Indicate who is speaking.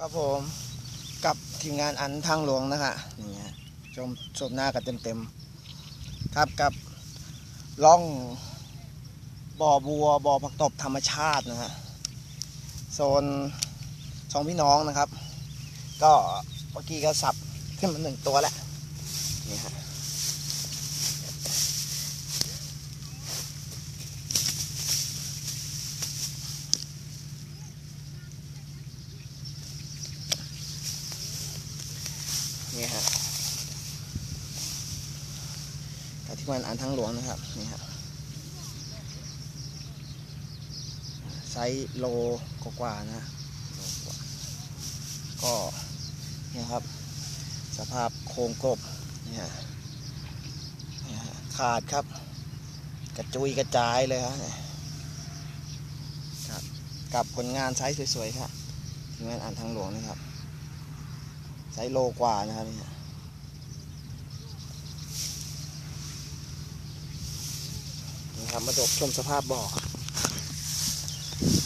Speaker 1: ครับผมกับทีมงานอันทางหลวงนะคะนี่ฮะชมชมหน้ากันเต็มๆครับกับล่องบ่อบัวบ่อผักตบธรรมชาตินะฮะโซนสองพี่น้องนะครับ ก็เมื่อกี้ก็สับขึ้นมาหนึ่งตัวแล้วนี่ฮะ นี่ฮะกับทีมงานอันทางหลวงนะครับนี่ฮะไซส์โลกว่าๆนะก,าก็นี่ครับ สภาพโครงกบเนี่ยเนี่ฮะขาดครับ กระจุยกระจายเลยครับเนี่ยครับกับผลงานไซส์สวยๆครับที่มงานอ่านทางหลวงนะครับ ใช้โลกว่านะครับนี่นะครับมาดบชมสภาพบ่อครับ